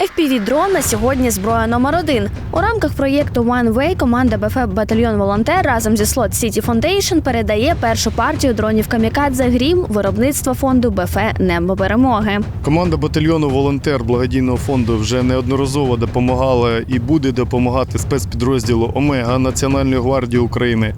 FPV-дрон на сьогодні зброя номер один. У рамках проєкту One Way команда БФ Батальйон Волонтер разом зі Slot City Foundation передає першу партію дронів Камікадзе Грім виробництва фонду БФ Небо перемоги. Команда батальйону Волонтер благодійного фонду вже неодноразово допомагала і буде допомагати спецпідрозділу Омега Національної гвардії України.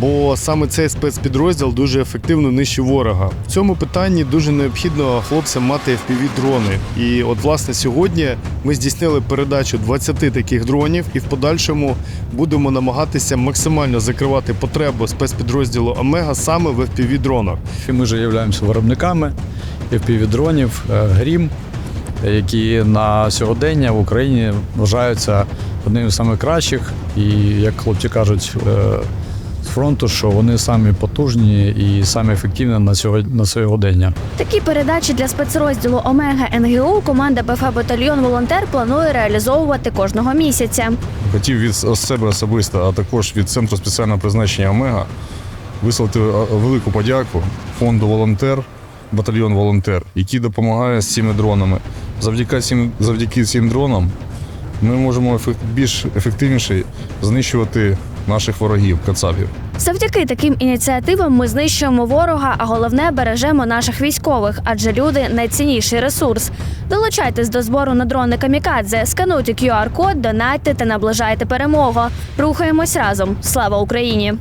Бо саме цей спецпідрозділ дуже ефективно нищить ворога. В цьому питанні дуже необхідно хлопцям мати FPV-дрони. І от власне сьогодні ми здійснили передачу 20 таких дронів, і в подальшому будемо намагатися максимально закривати потребу спецпідрозділу Омега саме в FPV-дронах. І Ми же являємося виробниками FPV-дронів е, Грім, які на сьогодення в Україні вважаються одним з найкращих. І як хлопці кажуть е, фронту, що вони самі потужні і самі ефективні на сьогодні на сьогодення. Такі передачі для спецрозділу Омега НГУ команда БФ Батальйон Волонтер планує реалізовувати кожного місяця. Хотів від себе особисто, а також від центру спеціального призначення Омега висловити е, велику подяку фонду Волонтер, батальйон Волонтер, який допомагає з цими дронами. Завдяки цим, завдяки цим дронам ми можемо ефект- більш ефективніше знищувати наших ворогів, кацапів. Завдяки таким ініціативам ми знищуємо ворога, а головне бережемо наших військових, адже люди найцінніший ресурс. Долучайтесь до збору на дрони Камікадзе, скануйте QR-код, донайте та наближайте перемогу. Рухаємось разом. Слава Україні!